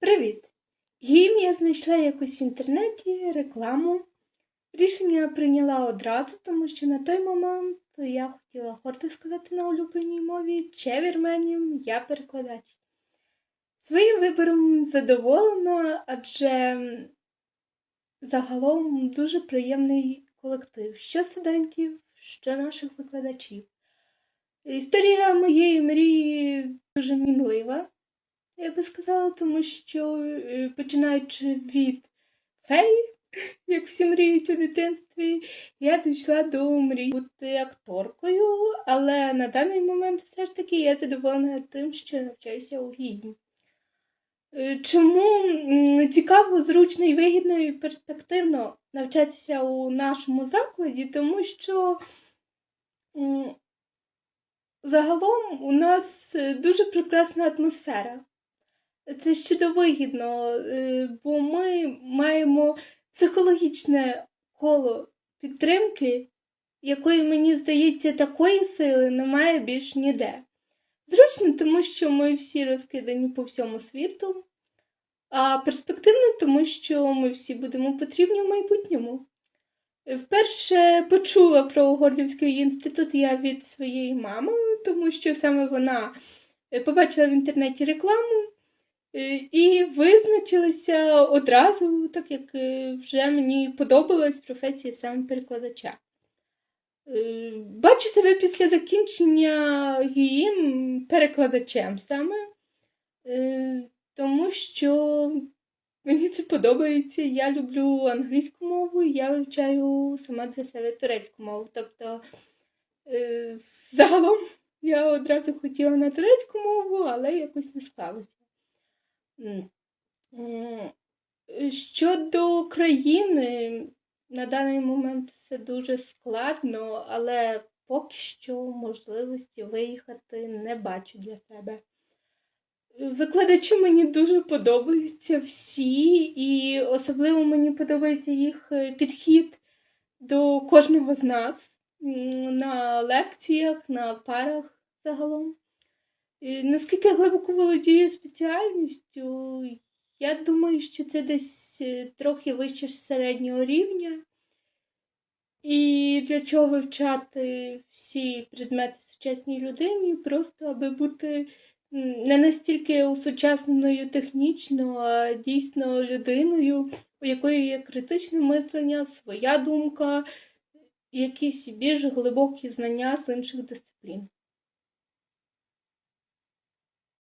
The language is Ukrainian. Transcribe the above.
Привіт! Гім я знайшла якось в інтернеті рекламу. Рішення прийняла одразу, тому що на той момент я хотіла хорти сказати на улюбленій мові, чевірменів, я перекладач. Своїм вибором задоволена, адже загалом дуже приємний колектив, що студентів, що наших викладачів. Історія моєї мрії. Я би сказала, тому що е, починаючи від феї, як всі мріють у дитинстві, я дійшла до мрії бути акторкою, але на даний момент все ж таки я задоволена тим, що навчаюся у гідні. Чому цікаво, зручно і вигідно і перспективно навчатися у нашому закладі, тому що загалом у нас е, дуже прекрасна атмосфера. Це щодо вигідно, е, бо ми маємо психологічне коло підтримки, якої, мені здається, такої сили немає більш ніде. Зручно, тому що ми всі розкидані по всьому світу, а перспективно, тому що ми всі будемо потрібні в майбутньому. Вперше почула про Горлівський інститут я від своєї мами, тому що саме вона е, побачила в інтернеті рекламу. Е, І визначилася одразу, так як е, вже мені подобалась професія саме перекладача. Е, Бачу себе після закінчення ГІІМ перекладачем саме, тому що мені це подобається. Я люблю англійську мову, я вивчаю сама для себе турецьку мову. Тобто, загалом я одразу хотіла на турецьку мову, але якось не склалося. М, Щодо країни, на даний момент все дуже складно, але поки що можливості виїхати не бачу для себе. Викладачі мені дуже подобаються всі, і особливо мені подобається їх е, підхід до кожного з нас на лекціях, на парах загалом. І наскільки я глибоко володію спеціальністю, я думаю, що це десь е, трохи вище середнього рівня. І для чого вивчати всі предмети сучасній людині, просто аби бути не настільки усучасненою технічно, а дійсно людиною, у якої є критичне мислення, своя думка, якісь більш глибокі знання з інших дисциплін.